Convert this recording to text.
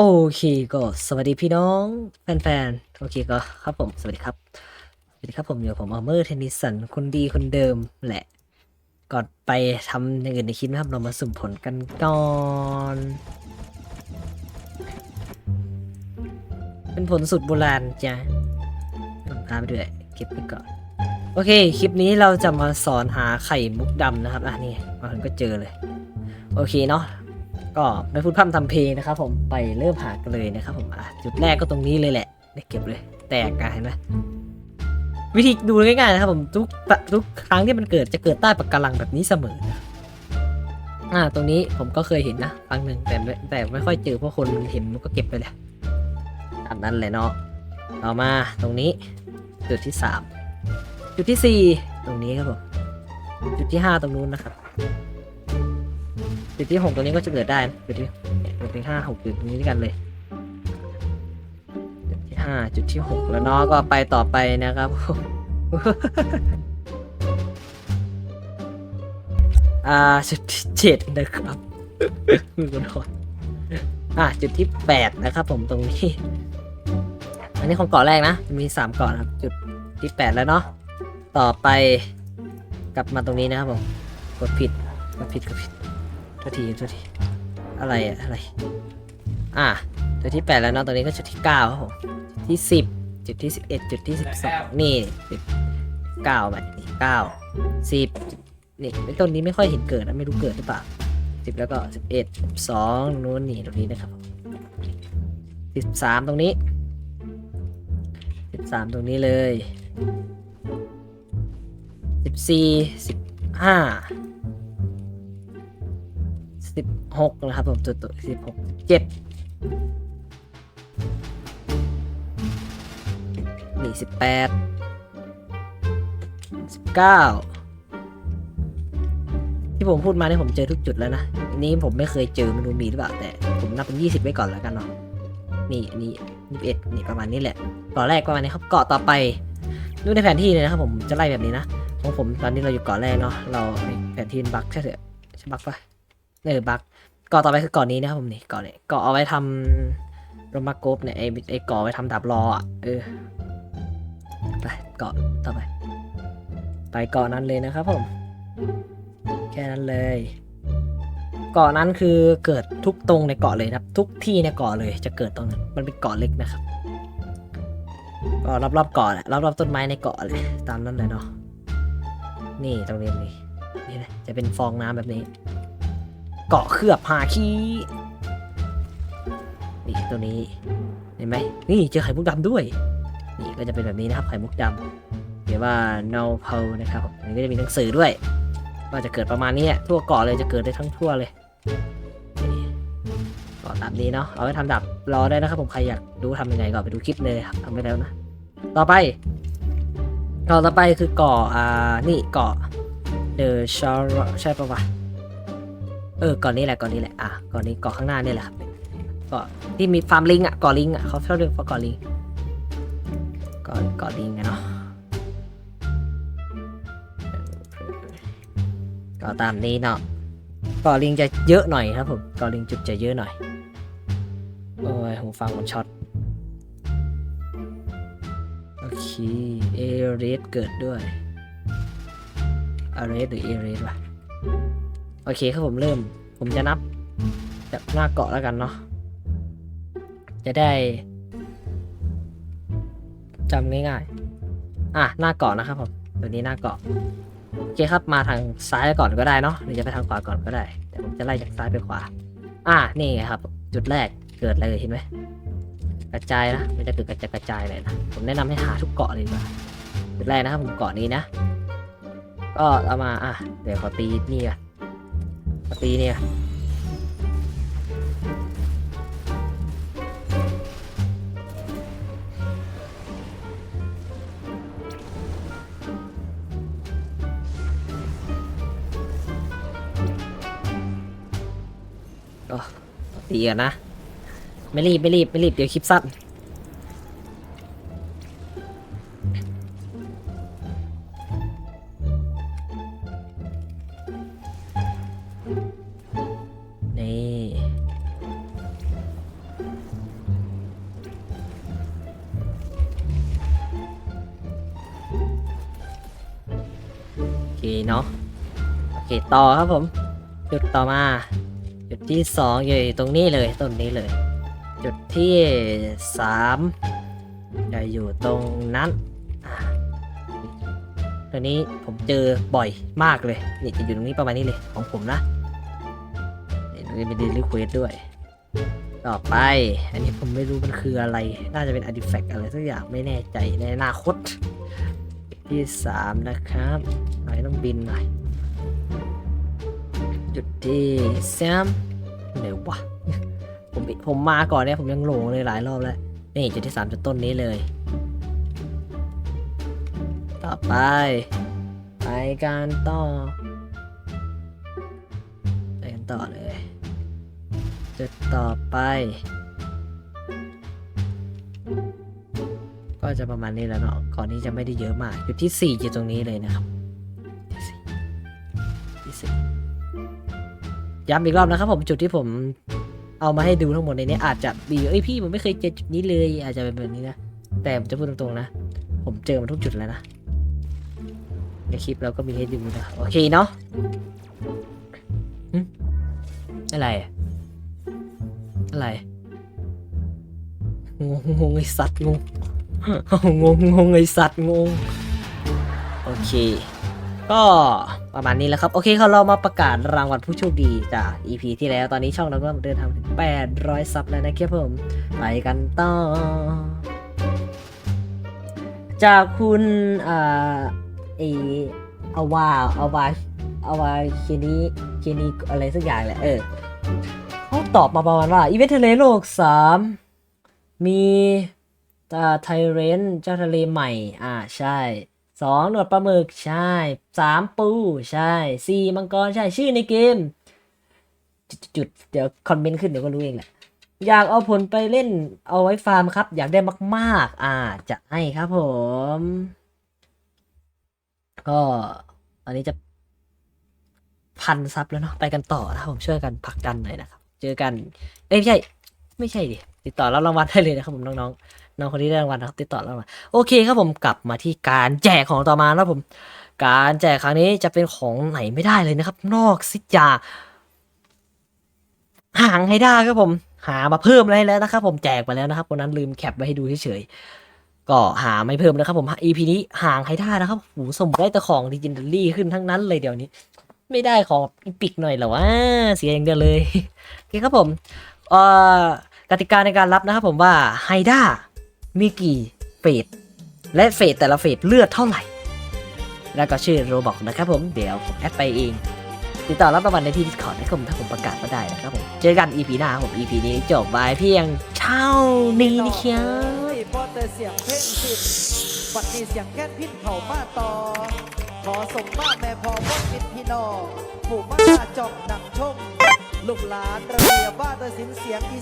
โอเคก็สวัสดีพี่น้องแฟนๆ โอเคก็ครับผมสวัสดีครับ สวัสดีครับผมอยู่ผมอเมอร์เทนนิสันคนดีคนเดิมแหละ ก่อนไปทำอย่างอื่นในคลิปนะครับเรามาสุ่มผลกันก่อน เป็นผลสุดโบราณจ้ะพาไปด้วยเก็บไปก่อน โอเค คลิปนี้เราจะมาสอนหาไข่มุกดำนะครับ อะนี่มาถึงก็เจอเลย โอเคเนาะ ก็ไม่พูดพร่ำทำเพลงนะครับผมไปเริ่มหากันเลยนะครับผมอะจุดแรกก็ตรงนี้เลยแหละเดี๋ยวเก็บเลย แตกกันเห็นไหมวิธีดูง่ายๆนะครับผมทุกทุกครั้งที่มันเกิดจะเกิดใต้ปะการังแบบนี้เสมอนะอ่าตรงนี้ผมก็เคยเห็นนะครั้งหนึ่งแต่แต่ไม่ค่อยเจอเพราะคนเห็นมันก็เก็บไปเลยอันนั้นแหละเนาะต่อมาตรงนี้ จุดที่สามจุดที่สี่ตรงนี้ครับผมจุดที่ห้าตรงนู้นนะครับ จุดที่หกตรงนี้ก็จะเกิดได้จุดที่จุดที่ห้าหกจุดตรงนี้ด้วยกันเลยจุดที่ห้าจุดที่หกแล้วเนาะก็ไปต่อไปนะครับอ่าจุดที่เจ็ดนะครับมือกันหอนอ่าจุดที่แปดนะครับ ผมตรงนี้ อันนี้ของเกาะแรกนะ มีสามเกาะครับ จุดที่แปดแล้วเนาะต่อไปกลับมาตรงนี้นะครับผมกดผิดกดผิดกดผิด ษทีโทษทีอะไรอะอะไร อะจุดที่แปดแล้วเนาะตรงนี้ก็จุดที่เก้าครับผมจุดที่สิบจุดที่สิบเอ็ดจุดที่สิบสองนี่สิบเก้าแบบนี่เก้าสิบนี่ไอ้ต้นนี้ไม่ค่อยเห็นเกิดนะไม่รู้เกิดหรือเปล่าสิบแล้วก็สิบเอ็ดสิบสองนู้นนี่ตรงนี้นะครับสิบสามตรงนี้สิบสามตรงนี้เลยสิบสี่สิบห้า สิบหกนะครับผมตัวตัวสิบหกเจ็ดนี่สิบแปดสิบเก้าที่ผมพูดมาเนี่ยผมเจอทุกจุดแล้วนะอันนี้ผมไม่เคยเจอไม่รู้มีหรือเปล่าแต่ ผมนับเป็นยี่สิบไว้ก่อนแล้วกันเนาะนี่อันนี้ยี่สิบเอ็ดนี่ประมาณนี้แหละเกาะแรกประมาณนี้ครับเกาะต่อไปดูในแผนที่เลยนะครับผมจะไล่แบบนี้นะของผมตอนนี้เราอยู่เกาะแรกเนาะเราแผนที่บักใช่เถอะใช่บักปะ เออบักเกาะต่อไปคือเกาะนี้นะครับผมนี่เกาะนี้เกาะเอาไว้ทำโรมากบเนี่ยไอไอเกาะไว้ทำดาบรออะเออไปเกาะต่อไป ไปเกาะนั้นเลยนะครับผม แค่นั้นเลยเกาะนั้นคือเกิดทุกตรงในเกาะเลยครับ ทุกที่ในเกาะเลยจะเกิดตรงนั้นมันเป็นเกาะเล็กนะครับก็รอบๆเกาะแหละรอบๆต้นไม้ในเกาะเลยตามนั้นเลยเนาะนี่ตรงนี้นี่นี่นะจะเป็นฟองน้ำแบบนี้ เกาะเคลือบหาคีนี่ตัวนี้เห็นไหมนี่เจอไข่มุกดำด้วย นี่ก็จะเป็นแบบนี้นะครับไข่มุกดำเดี๋ยวว่า no p o นะครับอันนี้ก็จะมีหนังสือด้วยว่าจะเกิดประมาณนี้อะทั่วเกาะเลยจะเกิดได้ทั้งทั่วเลยนี่เกาะตามนี้เนาะเอาไว้ทำดับรอได้นะครับผมใครอยากดูทำยังไงก็ไปดูคลิปเลยทำไปแล้วนะต่อไปเกาะต่อไปคือเกาะอ่านี่เกาะ The Shore ใช่ปะวะ เออก่อนนี้แหละก่อนนี้แหละอะก่อนนี้เกาะข้างหน้านี่แหละครับเกาะที่มีฟาร์มลิงอะเกาะลิงอะเขาชอบเรียกว่าเกาะลิงเกาะเกาะลิงอะเนาะกาะตามนี้เนาะเกาะลิงจะเยอะหน่อยครับผมเกาะลิงจุดจะเยอะหน่อยโอ้ยหูฟังมันช็อตโอเคเอเรสเกิดด้วยอเรสหรือเอเรสวะ โอเคครับผมเริ่ม ผมจะนับจากหน้าเกาะแล้วกันเนาะจะได้จำง่ายๆ อะหน้าเกาะนะครับผมตัวนี้หน้าเกาะโอเคครับมาทางซ้ายก่อนก็ได้เนาะหรือจะไปทางขวาก่อนก็ได้แต่ผมจะไล่จากซ้ายไปขวา อะนี่ไงครับ จุดแรกเกิดอะไรเห็นไหมกระจายนะม่ได้เกิดกระจายกระจายเลยนะผมแนะนำให้หาทุกเกาะเลยดีกว่าจุดแรกนะครับผมเกาะนี้นะ ก็เอามาอะเดี๋ยวขอตีนี่ก่อน ตีเนี่ยก็ตีกันนะ ไม่รีบ ไม่รีบ ไม่รีบ เดี๋ยวคลิปสั้น เนาะโอเคต่อครับผมจุดต่อมา จุดที่สองอยู่ตรงนี้เลยต้นนี้เลย จุดที่สามจะอยู่ตรงนั้นตัวนี้ผมเจอบ่อยมากเลยนี่จะอยู่ตรงนี้ประมาณนี้เลยของผมนะนี่ตรงนี้เป็น daily quest ด้วย ต่อไป อันนี้ผมไม่รู้มันคืออะไร น่าจะเป็น artifact อะไรสักอย่างไม่แน่ใจในอนาคต ที่สามนะครับหน่อยต้องบินหน่อยจุดที่สามไหนวะผมผมมาก่อนเนี่ยผมยังหลงเลยหลายรอบแล้ว นี่จุดที่สามจุดต้นนี้เลย ต่อไป ไปกันต่อไปกันต่อเลย จุดต่อไป ก็จะประมาณนี้แล้วเนาะก่อนนี้จะไม่ได้เยอะมากจุดที่สี่จุดตรงนี้เลยนะครับที่สี่ที่สย้ำอีกรอบนะครับผมจุดที่ผมเอามาให้ดูทั้งหมดในนี้อาจจะมีเอ้ยพี่ผมไม่เคยเจอจุดนี้เลย อาจจะเป็นแบบนี้นะ แต่ผมจะพูดตรงๆนะ ผมเจอมาทุกจุดแล้วนะ ในคลิปเราก็มีให้ดูนะ โอเคเนาะอะไร อะอะไรงงงงไอสัตว์งง งงงงไอสัตว์งง โอเค ก็ประมาณนี้แล้วครับ โอเคเขาเรามาประกาศรางวัลผู้โชคดีจาก EP ที่แล้วตอนนี้ช่องเราก็เดินทางถึง 800 ซับแล้วนะครับผม ไปกันต่อ จากคุณอ่าเออาวาอาวาอาวาเคนีเคนีอะไรสักอย่างแหละเออเขาตอบมาประมาณว่าอีเวนต์ทะเลโลก 3 มี ตาไทเรนเจ้าทะเลใหม่ อ่าใช่สองหนวดปลาหมึกใช่สามปูใช่สี่มังกรใช่ชื่อในเกม จุดเดี๋ยวคอมเมนต์ขึ้นเดี๋ยวก็รู้เองแหละอยากเอาผลไปเล่นเอาไว้ฟาร์มครับ อยากได้มากๆ อ่าจะให้ครับผม ก็ตอนนี้จะพันซับแล้วเนาะไปกันต่อนะครับผมช่วยกันผลักดันหน่อยนะครับ เจอกันเอ้ยไม่ใช่ ไม่ใช่ดิติดต่อรับรางวัลได้เลยนะครับผมน้องๆ น้องคนที่ได้รางวัลนะครับติดต่อรับรางวัลโอเคครับผมกลับมาที่การแจกของต่อมาแล้วผม การแจกครั้งนี้จะเป็นของไหนไม่ได้เลยนะครับ นอกสิจากหางให้ได้ครับผมหามาเพิ่มอะไรแล้วนะครับ ผมแจกไปแล้วนะครับวันนั้นลืมแคปไว้ให้ดูเฉยๆก็หาไม่เพิ่มแล้วครับผม EP นี้ห่างให้ได้นะครับหูสมได้แต่ของดิจิทัลลี่ขึ้นทั้งนั้นเลยเดี๋ยวนี้ ไม่ได้ของอีพิกหน่อยหรอวะเสียอย่างเดียวเลยโอเคครับผมเอ่อกติกาในการรับนะครับผมว่าไฮด้า มีกี่เฟสและเฟสแต่ละเฟสเลือดเท่าไหร่ แล้วก็ชื่อโรบอกนะครับผมเดี๋ยวผมแอดไปเอง ติดต่อรับรางวัลในที่ Discord นะครับผมถ้าผมประกาศมาได้นะครับผม เจอกัน EP หน้าผม EP นี้จบไปเพียงเท่านี้นะครับพอแต่เสียงเพ่งสิบปัดนี้เสียงแค่นพินเข่ามาต่อ ขอส่งมาแม่พอพ่อมิตรพี่น้องผู้มาจอกหนังชมลูกหลานระเบียบบ้านตะสินเสียงอี